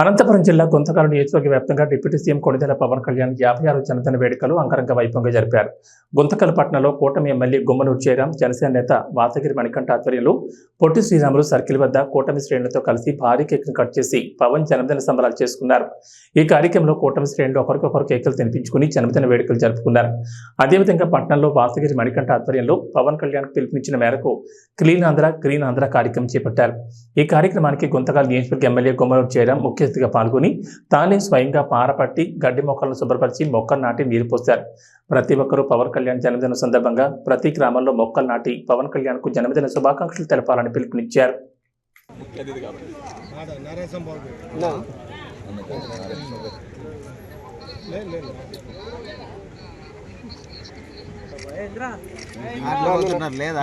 అనంతపురం జిల్లా గుంతకల్ నియోజకవర్గ వ్యాప్తంగా డిప్యూటీ సీఎం కొణిదెల పవన్ కళ్యాణ్ యాభై ఆరు జనదిన వేడుకలు అంగరంగ వైభవంగా జరిపారు. గుంతకల్ పట్టణంలో కూటమి ఎమ్మెల్యే గుమ్మనూరు జయరాం జనసేన నేత వాసగిరి మణికంఠ ఆధ్వర్యంలో పొట్టి శ్రీరాములు సర్కిల్ వద్ద కూటమి శ్రేణులతో కలిసి భారీ కేక్ను కట్ చేసి పవన్ జన్మదిన సంబరాలు చేసుకున్నారు. ఈ కార్యక్రమంలో కూటమి శ్రేణులు ఒకరికొకరు కేకులు తినిపించుకుని జన్మదిన వేడుకలు జరుపుకున్నారు. అదేవిధంగా పట్టణంలో వాసగిరి మణికంఠ ఆధ్వర్యంలో పవన్ కళ్యాణ్ పిలుపునిచ్చిన మేరకు క్లీన్ ఆంధ్ర గ్రీన్ ఆంధ్ర కార్యక్రమం చేపట్టారు. ఈ కార్యక్రమానికి గుంతకల్ నియోజకవర్గ ఎమ్మెల్యే గుమ్మనూరు జయరాం ముఖ్య అతిథిగా పాల్గొని తానే స్వయంగా పారపట్టి గడ్డి మొక్కలను శుభ్రపరిచి మొక్కలు నాటి నీరు పోశారు ప్రతి ఒక్కరూ పవన్ కళ్యాణ్ జన్మదిన సందర్భంగా ప్రతి గ్రామంలో మొక్కలు నాటి పవన్ కళ్యాణ్కు జన్మదిన శుభాకాంక్షలు తెలపాలని పిలుపునిచ్చారు లేదా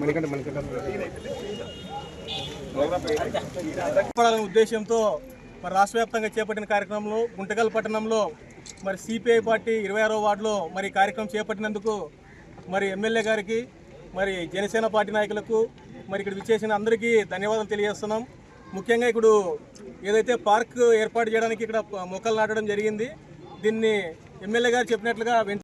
మణికంఠ మణికంఠ ఉద్దేశంతో మరి రాష్ట్ర వ్యాప్తంగా చేపట్టిన కార్యక్రమంలో గుంటకల్ పట్టణంలో మరి సిపిఐ పార్టీ ఇరవై ఆరో వార్డులో మరి కార్యక్రమం చేపట్టినందుకు మరి ఎమ్మెల్యే గారికి మరి జనసేన పార్టీ నాయకులకు మరి ఇక్కడ విచ్చేసిన అందరికీ ధన్యవాదాలు తెలియజేస్తున్నాం. ముఖ్యంగా ఇప్పుడు ఏదైతే పార్క్ ఏర్పాటు చేయడానికి ఇక్కడ మొక్కలు నాటడం జరిగింది దీన్ని ఎమ్మెల్యే గారు చెప్పినట్లుగా